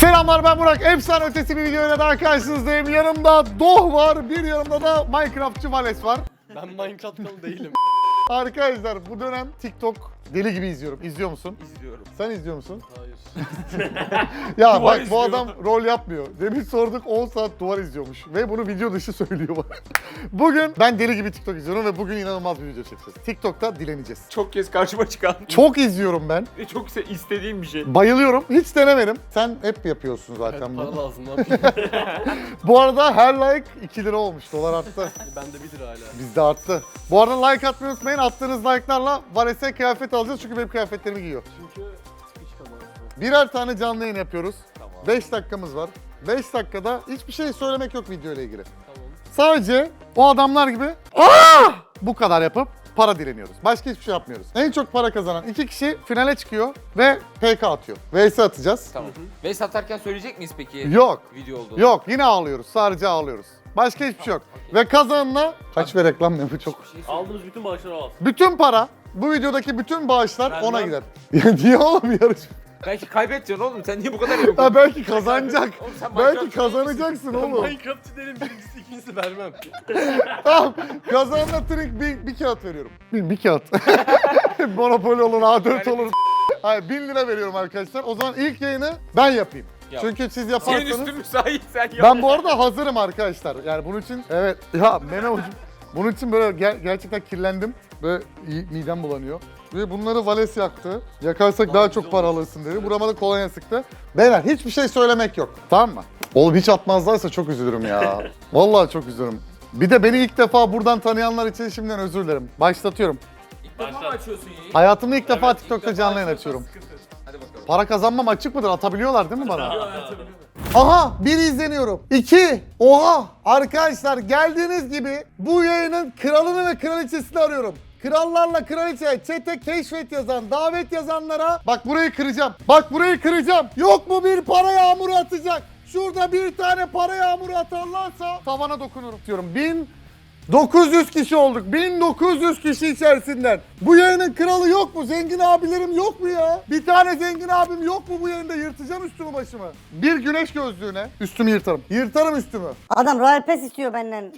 Selamlar ben Burak. Efsane ötesi bir videoyla daha karşınızdayım. Yanımda Doh var, bir yanımda da Minecraftçı Vales var. Ben Minecraft'lı değilim. Arkadaşlar bu dönem TikTok deli gibi izliyorum. İzliyor musun? İzliyorum. Sen izliyor musun? Hayır. Ya Duvar bak bu izliyor. adam rol yapmıyor. Demin sorduk 10 saat duvar izliyormuş. Ve bunu video dışı söylüyor bana. bugün ben deli gibi TikTok izliyorum ve bugün inanılmaz bir video çekeceğiz. TikTok'ta dileneceğiz. Çok kez karşıma çıkan Çok izliyorum ben. ve çok istediğim bir şey. Bayılıyorum. Hiç denemedim. Sen hep yapıyorsun zaten Para bunu. lazım ne yapayım? Bu arada her like 2 lira olmuş. Dolar arttı. Bende 1 lira hala. Bizde arttı. Bu arada like atmayı unutmayın. Attığınız like'larla Vares'e kıyafet alacağız çünkü benim kıyafetlerimi giyiyor. Çünkü hiç tamam. Birer tane canlı yayın yapıyoruz. Tamam. 5 dakikamız var. 5 dakikada hiçbir şey söylemek yok video ile ilgili. Tamam. Sadece o adamlar gibi Aa! bu kadar yapıp para dileniyoruz. Başka hiçbir şey yapmıyoruz. En çok para kazanan iki kişi finale çıkıyor ve PK atıyor. VS atacağız. Tamam. Ve satarken söyleyecek miyiz peki? Yok. Video olduğunu. Yok yine ağlıyoruz. Sadece ağlıyoruz. Başka hiçbir şey yok. Ve kazanana kaç ve reklam ne bu çok. Şey. Aldığımız bütün maaşları al. Bütün para bu videodaki bütün bağışlar Ben ona gider. Ya niye oğlum yarış? Belki kaybedeceksin oğlum. Sen niye bu kadar yok? Ha belki kazanacak. Oğlum sen belki kazanacaksın oğlum. Minecraft'çı derim birincisi ikincisi vermem. tamam. Kazanana trink bir, bir kağıt veriyorum. Bir, bir kağıt. Monopoly olur, A4 olur. Hayır 1000 lira veriyorum arkadaşlar. O zaman ilk yayını ben yapayım. Yap. Çünkü siz Senin yaparsanız... üstün müsait sen yap. Ben bu arada hazırım arkadaşlar. Yani bunun için evet ya meme ucum. Bunun için böyle ger- gerçekten kirlendim ve iyi- midem bulanıyor. Ve bunları Vales yaktı. Yakarsak daha çok para alırsın dedi. Burama da kolonya sıktı. Beyler hiçbir şey söylemek yok. Tamam mı? Oğlum hiç atmazlarsa çok üzülürüm ya. Vallahi çok üzülürüm. Bir de beni ilk defa buradan tanıyanlar için şimdiden özür dilerim. Başlatıyorum. İlk defa mı açıyorsun yayını? Hayatımda ilk defa Evet, ilk TikTok'ta defa canlı yayın açıyorsan açıyorum. sıkıntı. Hadi bakalım. Para kazanmam açık mıdır? Atabiliyorlar değil mi bana? Aha bir izleniyorum. İki. Oha arkadaşlar geldiğiniz gibi bu yayının kralını ve kraliçesini arıyorum. Krallarla kraliçe, çete keşfet yazan, davet yazanlara bak burayı kıracağım. Bak burayı kıracağım. Yok mu bir para yağmuru atacak? Şurada bir tane para yağmuru atarlarsa tavana dokunurum diyorum. Bin 900 kişi olduk. 1900 kişi içerisinden. Bu yayının kralı yok mu? Zengin abilerim yok mu ya? Bir tane zengin abim yok mu bu yayında? Yırtacağım üstümü başımı. Bir güneş gözlüğüne üstümü yırtarım. Yırtarım üstümü. Adam Royal Pass istiyor benden.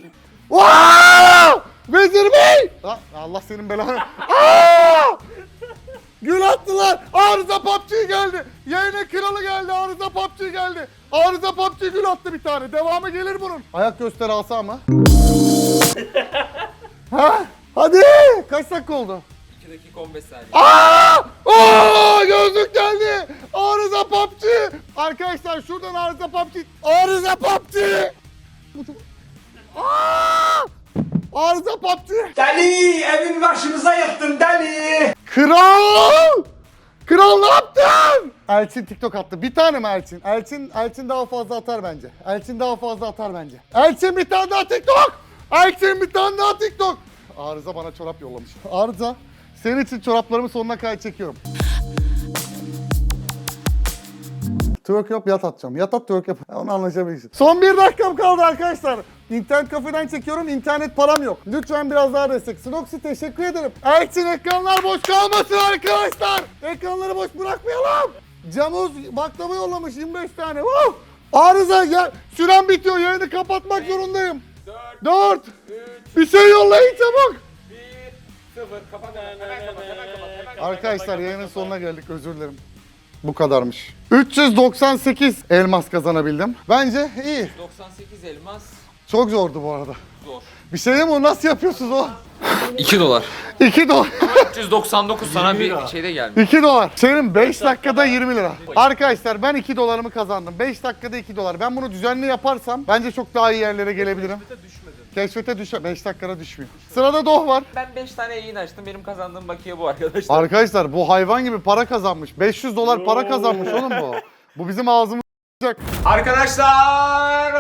Vaa! Vezir Bey! Ha, Allah senin belanı. Aa! Gül attılar. Arıza PUBG geldi. Yayına kralı geldi. Arıza PUBG geldi. Arıza PUBG gül attı bir tane. Devamı gelir bunun. Ayak göster alsa ama. Ha? Hadi. Kaç dakika oldu? 2 dakika 15 saniye. Aa! Aa! Gözlük geldi. Arıza PUBG. Arkadaşlar şuradan Arıza PUBG. Arıza çok- Aa! Arıza PUBG. Deli evin başımıza yıktın deli. Kral! Kral ne yaptın? Elçin TikTok attı. Bir tane mi Elçin? Elçin, Elçin daha fazla atar bence. Elçin daha fazla atar bence. Elçin bir tane daha TikTok! Elçin bir tane daha TikTok! Arıza bana çorap yollamış. Arıza, senin için çoraplarımı sonuna kadar çekiyorum. Twerk yap yat atacağım. Yat at twerk yap. Onu anlaşabilirsin. Son bir dakikam kaldı arkadaşlar. İnternet kafeden çekiyorum. İnternet param yok. Lütfen biraz daha destek. Snoxy teşekkür ederim. Elçin ekranlar boş kalmasın arkadaşlar. Ekranları boş bırakmayalım. Camuz baklava yollamış 25 tane. Woo! Arıza ya süren bitiyor. Yayını kapatmak zorundayım. 4 Bir şey yollayın çabuk. 1 0 kapat hemen hemen kapat hemen kapat hemen Arkadaşlar yayının sonuna geldik özür dilerim. Bu kadarmış. 398 elmas kazanabildim. Bence iyi. 98 elmas Çok zordu bu arada. zor. Bir şey diyeyim mi? Nasıl yapıyorsunuz o? 2 dolar. 2 dolar. 399 sana bir şeyde gelmiş. 2 dolar. Senin 5 dakikada 20 lira. Arkadaşlar ben 2 dolarımı kazandım. 5 dakikada 2 dolar. Ben bunu düzenli yaparsam bence çok daha iyi yerlere gelebilirim. Keşfete düşe 5 dakikada düşmüyor. Sırada Doh var. Ben 5 tane yayın açtım. Benim kazandığım bakiye bu arkadaşlar. Arkadaşlar bu hayvan gibi para kazanmış. 500 dolar para kazanmış oğlum bu. Bu bizim ağzımız Arkadaşlar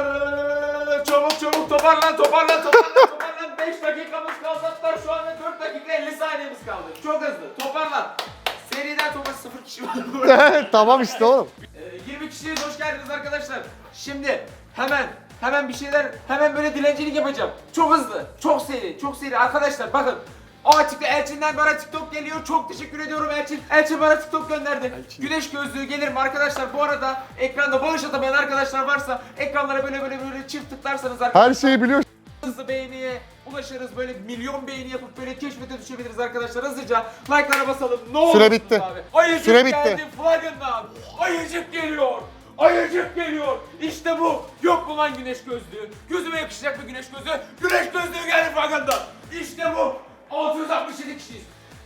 çabuk çabuk toparlan toparlan toparlan toparlan 5 dakikamız kaldı hatta şu anda 4 dakika 50 saniyemiz kaldı. Çok hızlı toparlan. Seriden topa 0 kişi var tamam işte oğlum. Ee, 20 kişiyiz hoş geldiniz arkadaşlar. Şimdi hemen hemen bir şeyler hemen böyle dilencilik yapacağım. Çok hızlı, çok seri, çok seri. Arkadaşlar bakın Aa çıktı Elçin'den bana TikTok geliyor. Çok teşekkür ediyorum Elçin. Elçin bana TikTok gönderdi. Güneş gözlüğü gelir mi arkadaşlar? Bu arada ekranda bağış atamayan arkadaşlar varsa ekranlara böyle böyle böyle çift tıklarsanız arkadaşlar. Her şeyi biliyor. hızlı beğeniye ulaşırız. Böyle milyon beğeni yapıp böyle keşfete düşebiliriz arkadaşlar. Hızlıca like'lara basalım. Ne olur. Süre bitti. Abi. Ayıcık Süre bitti. geldi flagından. Ayıcık geliyor. Ayıcık geliyor. İşte bu. Yok mu lan güneş gözlüğü? Gözüme yakışacak bir güneş gözlüğü. Güneş gözlüğü geldi flagından. İşte bu. 667 kişiyiz.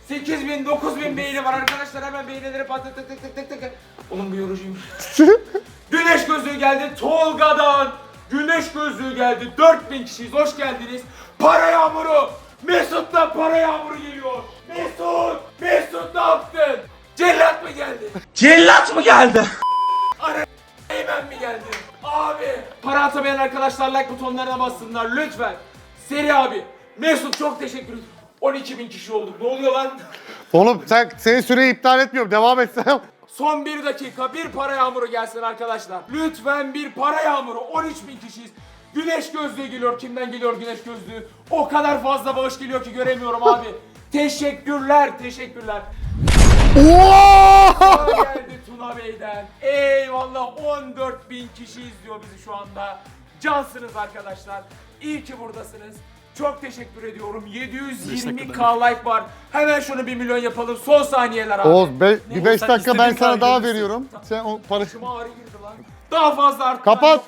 8000 9000 beğeni var arkadaşlar hemen beğenileri patlat tık tık tık tık tık. Oğlum bu yorucuymuş. Güneş gözlüğü geldi Tolga'dan. Güneş gözlüğü geldi. 4000 kişiyiz. Hoş geldiniz. Para yağmuru. Mesut'tan para yağmuru geliyor. Mesut. Mesut ne yaptın? Cellat mı geldi? Cellat mı geldi? Eymen mi geldi? Abi. Para atamayan arkadaşlar like butonlarına bassınlar lütfen. Seri abi. Mesut çok teşekkür ederim. 12 bin kişi olduk. Ne oluyor lan? Oğlum sen senin süreyi iptal etmiyorum. Devam etsene. Son bir dakika bir para yağmuru gelsin arkadaşlar. Lütfen bir para yağmuru. 13 bin kişiyiz. Güneş gözlüğü geliyor. Kimden geliyor güneş gözlüğü? O kadar fazla bağış geliyor ki göremiyorum abi. teşekkürler, teşekkürler. Para geldi Tuna Bey'den. Eyvallah 14 bin kişi izliyor bizi şu anda. Cansınız arkadaşlar. İyi ki buradasınız. Çok teşekkür ediyorum. 720k like var. Hemen şunu 1 milyon yapalım. Son saniyeler abi. Oğuz be- bir Ne? 5 Sen dakika ben istediğin sana daha gelirsin. veriyorum. Sen o parası... Başıma ağrı girdi lan. Daha fazla arttıran Kapat.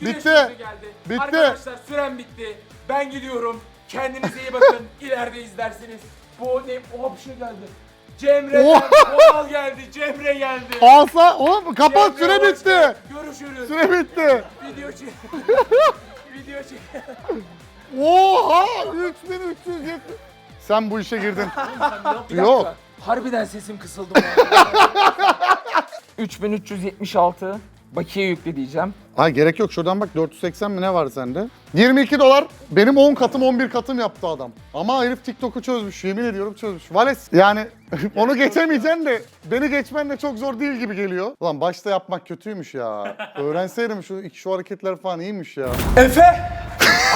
Güneş Bitti. geldi. Bitti. Arkadaşlar süren bitti. Ben gidiyorum. Kendinize iyi bakın. İleride izlersiniz. Bu ne? Oha bir şey geldi. Cemre'den Oha. Geldi. Cemre geldi. Alsa oğlum kapat Cemre süre bitti. Görüşürüz. Süre bitti. Video çek. Video çek. Oha 3370. Sen bu işe girdin. Yok. Harbiden sesim kısıldı bu arada. 3376 bakiye yükle diyeceğim. Ha gerek yok şuradan bak 480 mi ne var sende? 22 dolar benim 10 katım 11 katım yaptı adam. Ama herif TikTok'u çözmüş yemin ediyorum çözmüş. Vales yani onu geçemeyeceksin de beni geçmen de çok zor değil gibi geliyor. Ulan başta yapmak kötüymüş ya. Öğrenseydim şu şu hareketler falan iyiymiş ya. Efe!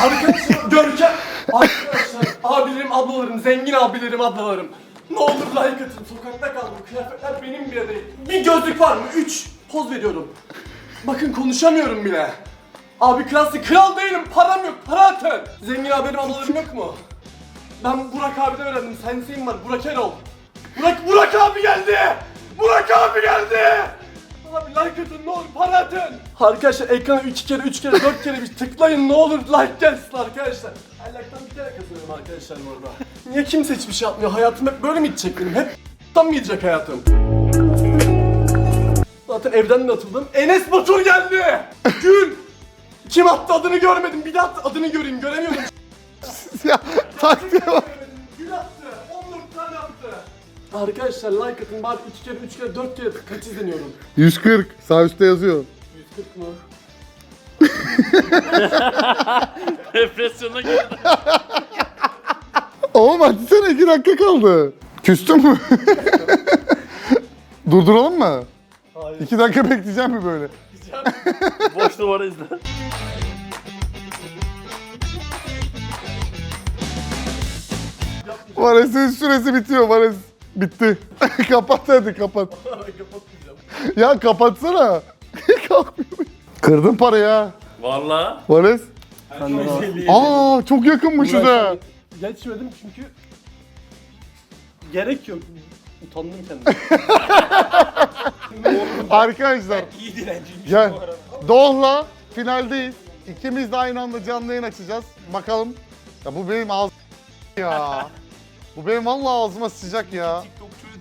Arkadaşlar Görkem! Arkadaşlar abilerim ablalarım, zengin abilerim ablalarım. Ne olur like atın. Sokakta kaldım. Kıyafetler benim bile değil. Bir gözlük var mı? Üç. Poz veriyorum. Bakın konuşamıyorum bile. Abi kralsın. Kral değilim. Param yok. Para atın. Zengin abilerim ablalarım yok mu? Ben Burak abiden öğrendim. Senseyim var. Burak Erol. Burak, Burak abi geldi. Burak abi geldi. Abi like atın ne olur para atın. Arkadaşlar ekrana 2 kere 3 kere 4 kere bir tıklayın ne olur like gelsin arkadaşlar. Ben like'tan bir kere kazanıyorum arkadaşlar bu arada. Niye kimse hiçbir şey yapmıyor? Hayatım hep böyle mi gidecek benim? Hep tam gidecek hayatım? Zaten evden de atıldım. Enes Batur geldi. Gül. Kim attı adını görmedim. Bir daha attı adını göreyim. Göremiyorum. ya taktiğe bak. Gül attı. 14 tane attı. Arkadaşlar like atın bari 2 kere 3 kere 4 kere kaç izleniyorum? 140 sağ üstte yazıyor. 140 mı? Depresyona girdi. Oğlum açsana 2 dakika kaldı. Küstün mü? Durduralım mı? Hayır. 2 dakika bekleyeceğim mi böyle? Boş duvara izle. Vares'in süresi bitiyor Vares. Bitti. kapat hadi kapat. Kapatmayacağım. Ya kapatsana. Kalkmıyor. Kırdın parayı ha. Valla. Vares. Aa çok yakınmışız ha. Geçmedim çünkü gerek yok. Utandım kendime. Arkadaşlar İyi dilenciymiş bu arada. Doğ'la finaldeyiz. İkimiz de aynı anda canlı yayın açacağız. Bakalım. Ya bu benim ağzım ya. Bu benim vallahi ağzıma sıcak ya.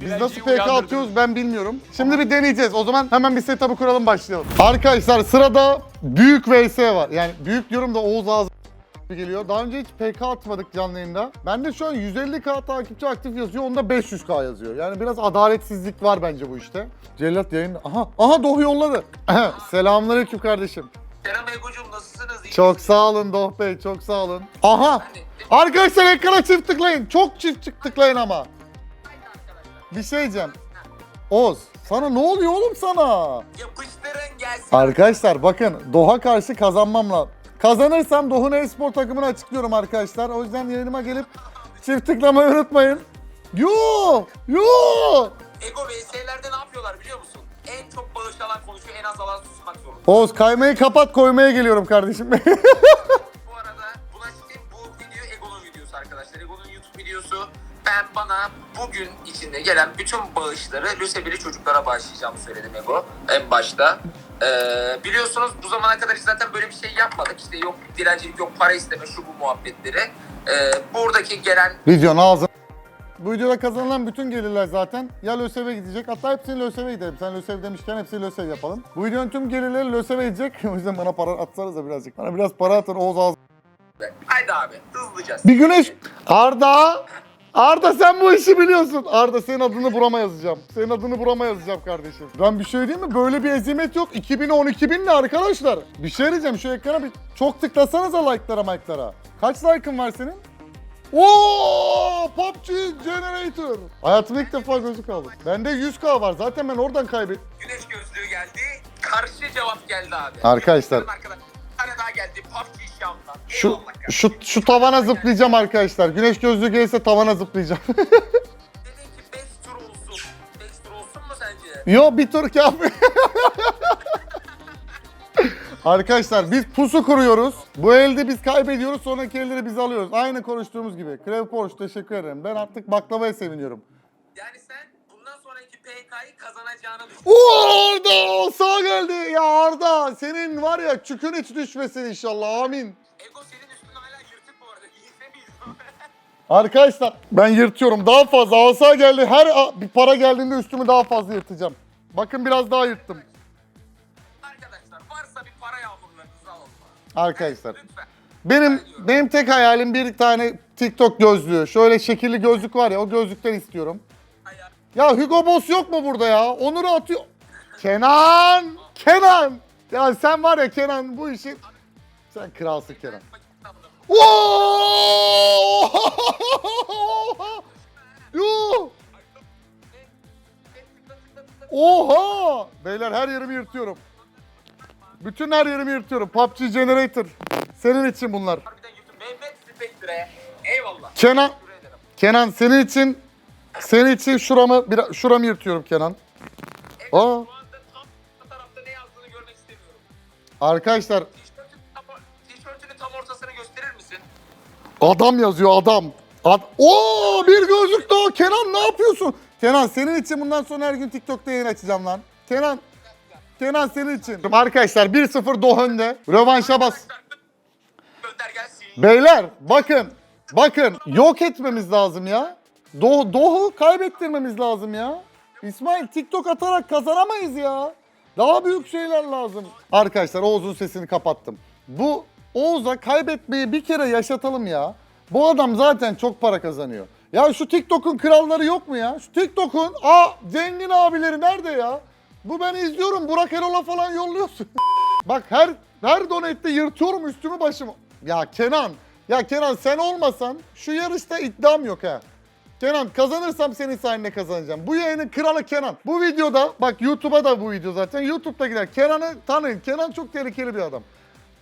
Biz nasıl PK atıyoruz ben bilmiyorum. Şimdi bir deneyeceğiz. O zaman hemen bir setup'ı kuralım başlayalım. Arkadaşlar sırada büyük VS var. Yani büyük diyorum da Oğuz ağzı geliyor. Daha önce hiç PK atmadık canlı yayında. Bende şu an 150k takipçi aktif yazıyor. Onda 500k yazıyor. Yani biraz adaletsizlik var bence bu işte. Cellat yayın. Aha, aha Doh yolladı. Selamünaleyküm kardeşim. Selam Ego'cum nasılsınız? İyi Çok sağ olun Doh Bey, çok sağ olun. Aha! Arkadaşlar ekrana çift tıklayın. Çok çift çift tıklayın ama. Bir şey diyeceğim. Oz, sana ne oluyor oğlum sana? Yapıştırın gelsin. Arkadaşlar bakın Doh'a karşı kazanmam lazım. Kazanırsam Doh'un e-spor takımını açıklıyorum arkadaşlar. O yüzden yayınıma gelip Çift tıklamayı unutmayın. Yo! Yo! Ego VS'lerde ne yapıyorlar biliyor musun? En çok bağış alan konuşuyor, en az alan susmak zorunda. Oğuz kaymayı kapat koymaya geliyorum kardeşim. Ben bana bugün içinde gelen bütün bağışları lösebili çocuklara bağışlayacağımı söyledim Ego en başta. Ee, biliyorsunuz bu zamana kadar hiç zaten böyle bir şey yapmadık. İşte yok dilencilik yok para isteme şu bu muhabbetleri. Ee, buradaki gelen Videonun ağzı. Bu videoda kazanılan bütün gelirler zaten ya LÖSEV'e gidecek. Hatta hepsini LÖSEV'e gidelim. Sen LÖSEV demişken hepsini LÖSEV yapalım. Bu videonun tüm gelirleri LÖSEV'e gidecek. o yüzden bana para atsanız da birazcık. Bana biraz para atın Oğuz ağzı. haydi abi hızlıca. Bir güneş... Arda! Arda sen bu işi biliyorsun. Arda senin adını burama yazacağım. Senin adını burama yazacağım kardeşim. Ben bir şey diyeyim mi? Böyle bir ezimet yok. 2012 bin ne arkadaşlar? Bir şey diyeceğim şu ekrana bir çok tıklasanıza like'lara mike'lara. Kaç like'ın var senin? Oo, PUBG Generator. Hayatımda ilk defa gözlük aldım. Bende 100k var. Zaten ben oradan kaybet. Güneş gözlüğü geldi. Karşı cevap geldi abi. Arkadaşlar. Arkadaşlar. Bir tane daha geldi. PUBG. Şu şu şu tavana zıplayacağım arkadaşlar. Güneş gözlüğü gelirse tavana zıplayacağım. Dedin ki 5 tur olsun. 5 tur olsun mu sence? Yo bir tur kafi. Arkadaşlar biz pusu kuruyoruz. Bu elde biz kaybediyoruz. Sonraki elleri biz alıyoruz. Aynı konuştuğumuz gibi. Krev Porsche teşekkür ederim. Ben artık baklavaya seviniyorum. PK'yı kazanacağını düşün. Oo, Arda sağ geldi. Ya Arda senin var ya çükün hiç düşmesin inşallah. Amin. Ego senin üstün hala yırtık bu arada. İyiyse miyiz? Arkadaşlar ben yırtıyorum. Daha fazla asa geldi. Her a- bir para geldiğinde üstümü daha fazla yırtacağım. Bakın biraz daha yırttım. Arkadaşlar varsa bir para yağmurlarınızı alın. Arkadaşlar. Lütfen. Benim benim tek hayalim bir tane TikTok gözlüğü. Şöyle şekilli gözlük var ya o gözlükten istiyorum. Ya Hugo Boss yok mu burada ya? Onur'u atıyor. Kenan! Kenan! Ya sen var ya Kenan bu işi... Sen kralsın Kenan. Yuh! Oha! Beyler her yerimi yırtıyorum. Bütün her yerimi yırtıyorum. PUBG Generator. Senin için bunlar. Harbiden. Mehmet Spectre. Eyvallah. Kenan. Kenan senin için senin için şuramı bir şuramı yırtıyorum Kenan. Ego Aa. şu anda tam bu tarafta ne yazdığını görmek istemiyorum. Arkadaşlar Tişörtün tam, tişörtünün tam ortasını gösterir misin? adam yazıyor adam. Ad Oo bir gözlük daha. Kenan ne yapıyorsun? Kenan senin için bundan sonra her gün TikTok'ta yayın açacağım lan. Kenan Kenan senin için. Arkadaşlar 1-0 Doğu önde. Rövanşa bas. Gönder gelsin. Beyler bakın. Bakın yok etmemiz lazım ya. Doğu, Doğu kaybettirmemiz lazım ya. İsmail TikTok atarak kazanamayız ya. Daha büyük şeyler lazım. Arkadaşlar Oğuz'un sesini kapattım. Bu Oğuz'a kaybetmeyi bir kere yaşatalım ya. Bu adam zaten çok para kazanıyor. Ya şu TikTok'un kralları yok mu ya? Şu TikTok'un a zengin abileri nerede ya? Bu ben izliyorum. Burak Erol'a falan yolluyorsun. Bak her her donate'de yırtıyorum üstümü başımı. Ya Kenan, ya Kenan sen olmasan şu yarışta iddiam yok ha. Kenan kazanırsam senin sayende kazanacağım. Bu yayının kralı Kenan. Bu videoda bak YouTube'a da bu video zaten. YouTube'da gider. Kenan'ı tanıyın. Kenan çok tehlikeli bir adam.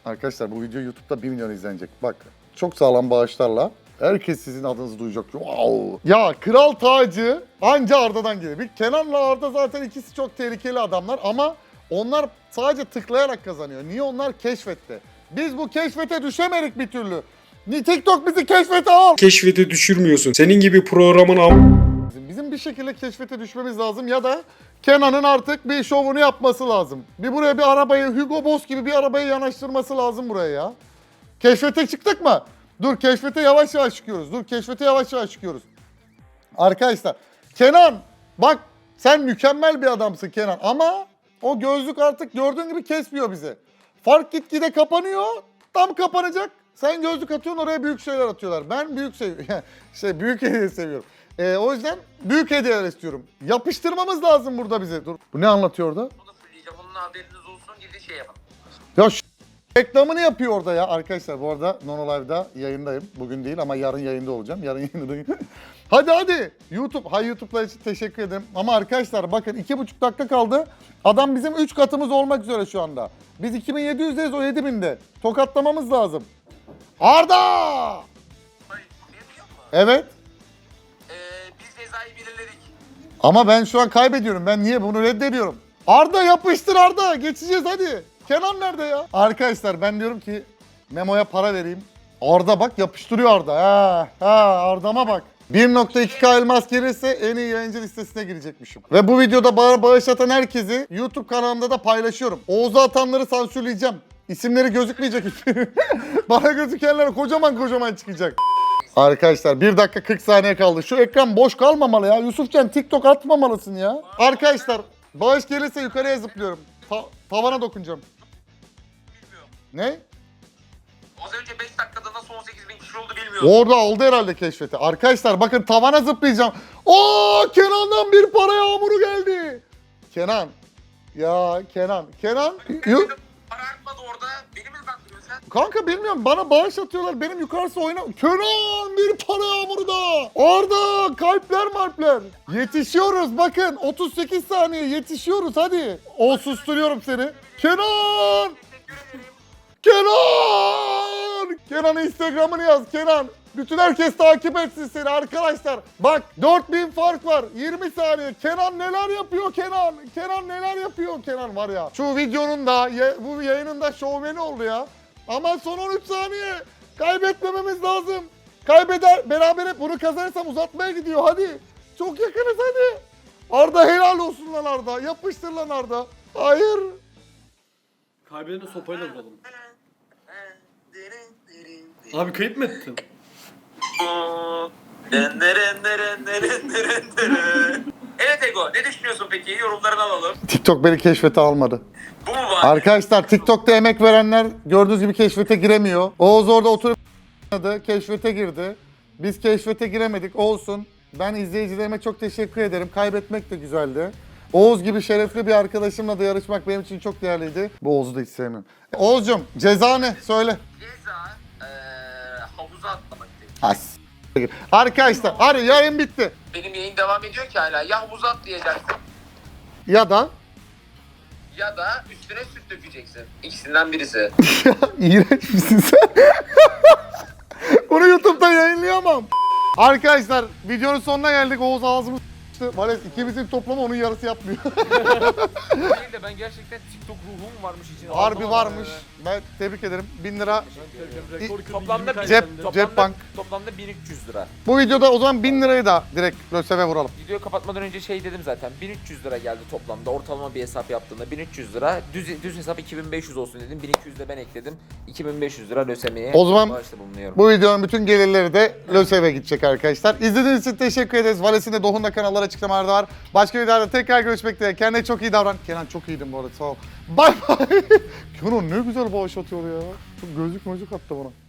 Arkadaşlar bu video YouTube'da 1 milyon izlenecek. Bak çok sağlam bağışlarla herkes sizin adınızı duyacak. Wow. Ya kral tacı anca Arda'dan gelir. Bir Kenan'la Arda zaten ikisi çok tehlikeli adamlar ama onlar sadece tıklayarak kazanıyor. Niye onlar keşfette? Biz bu keşfete düşemedik bir türlü. Ni TikTok bizi keşfete al. keşfete düşürmüyorsun. Senin gibi programın am- Bizim, bizim bir şekilde keşfete düşmemiz lazım ya da Kenan'ın artık bir şovunu yapması lazım. Bir buraya bir arabayı Hugo Boss gibi bir arabayı yanaştırması lazım buraya ya. Keşfete çıktık mı? Dur keşfete yavaş yavaş çıkıyoruz. Dur keşfete yavaş yavaş çıkıyoruz. Arkadaşlar Kenan bak sen mükemmel bir adamsın Kenan ama o gözlük artık gördüğün gibi kesmiyor bizi. Fark gitgide kapanıyor. Tam kapanacak. Sen gözlük atıyorsun oraya büyük şeyler atıyorlar. Ben büyük seviyorum. şey büyük hediye seviyorum. Ee, o yüzden büyük hediyeler istiyorum. Yapıştırmamız lazım burada bize. Dur. Bu ne anlatıyor orada? Bunu fulleyeceğim. Bunun haberiniz olsun. Gidin şey yapın. Ya şu reklamını yapıyor orada ya. Arkadaşlar bu arada Nono Live'da yayındayım. Bugün değil ama yarın yayında olacağım. Yarın yayındayım. hadi hadi. YouTube. Hay YouTube'lar için teşekkür ederim. Ama arkadaşlar bakın iki buçuk dakika kaldı. Adam bizim 3 katımız olmak üzere şu anda. Biz 2700'deyiz o 7000'de. Tokatlamamız lazım. Arda! Evet. Ee, biz cezayı belirledik. Ama ben şu an kaybediyorum. Ben niye bunu reddediyorum? Arda yapıştır Arda. Geçeceğiz hadi. Kenan nerede ya? Arkadaşlar ben diyorum ki Memo'ya para vereyim. Arda bak yapıştırıyor Arda. Ha, ha Arda'ma bak. 1.2K elmas gelirse en iyi yayıncı listesine girecekmişim. Ve bu videoda bana bağış atan herkesi YouTube kanalımda da paylaşıyorum. Oğuz'a atanları sansürleyeceğim. İsimleri gözükmeyecek. bana gözükenler kocaman kocaman çıkacak. Arkadaşlar 1 dakika 40 saniye kaldı. Şu ekran boş kalmamalı ya. Yusufcan TikTok atmamalısın ya. Arkadaşlar bağış gelirse yukarıya zıplıyorum. Ta- tavana dokunacağım. Bilmiyorum. Ne? Az önce 5 dakikada nasıl 18 bin kişi oldu bilmiyorum. Orada aldı herhalde keşfeti. Arkadaşlar bakın tavana zıplayacağım. Oo Kenan'dan bir para yağmuru geldi. Kenan. Ya Kenan. Kenan. Yu- Para artmadı orada. Beni mi kandırıyorsun sen? Kanka bilmiyorum bana bağış atıyorlar. Benim yukarısı oyna. Kenan bir para yağmuru da. Arda kalpler marpler. Yetişiyoruz bakın 38 saniye yetişiyoruz hadi. O susturuyorum seni. Kenan. Kenan. Kenan'ın Instagram'ını yaz Kenan. Bütün herkes takip etsin seni arkadaşlar. Bak 4000 fark var. 20 saniye. Kenan neler yapıyor Kenan? Kenan neler yapıyor Kenan var ya. Şu videonun da bu yayının da şovmeni oldu ya. Ama son 13 saniye. Kaybetmememiz lazım. Kaybeder beraber bunu kazanırsam uzatmaya gidiyor hadi. Çok yakınız hadi. Arda helal olsun lan Arda. Yapıştır lan Arda. Hayır. Kaybedene sopayla vuralım. Abi kayıp mı ettin? Evet Ego ne düşünüyorsun peki? Yorumlarını alalım. TikTok beni keşfete almadı. Bu mu var? Arkadaşlar TikTok'ta emek verenler gördüğünüz gibi keşfete giremiyor. Oğuz orada oturup keşfete girdi. Biz keşfete giremedik. Olsun. Ben izleyicilerime çok teşekkür ederim. Kaybetmek de güzeldi. Oğuz gibi şerefli bir arkadaşımla da yarışmak benim için çok değerliydi. Bu Oğuz'u da hiç sevmiyorum. Oğuz'cum ceza ne? Söyle. Ceza Has. Arkadaşlar hadi yayın bitti. Benim yayın devam ediyor ki hala. Ya havuza atlayacaksın Ya da ya da üstüne süt dökeceksin. İkisinden birisi. İğrenç misin sen? Bunu YouTube'da yayınlayamam. Arkadaşlar videonun sonuna geldik. Oğuz ağzımı s**tı. Vales ikimizin toplamı onun yarısı yapmıyor. Değil de ben gerçekten TikTok ruhum varmış içinde. Harbi Aldım varmış. ama. Ben tebrik ederim. 1000 lira. Kırdı, Toplamda 20 bir- Cep. Toplamda, cep bank. Toplamda 1300 lira. Bu videoda o zaman 1000 lirayı da direkt LÖSEV'e vuralım. Videoyu kapatmadan önce şey dedim zaten. 1300 lira geldi toplamda. Ortalama bir hesap yaptığında 1300 lira. Düz, düz hesap 2500 olsun dedim. 1200 de ben ekledim. 2500 lira lösemiye. O zaman bağışta bulunuyorum. Bu videonun bütün gelirleri de LÖSEV'e gidecek arkadaşlar. İzlediğiniz için teşekkür ederiz. Vales'in de Dohun'da kanallar açıklamalarda var. Başka videolarda tekrar görüşmek dileğiyle. Kendine çok iyi davran. Kenan çok iyiydin bu arada sağ ol. Bay bay. Kenan ne güzel bağış atıyor ya. Çok gözlük mözlük attı bana.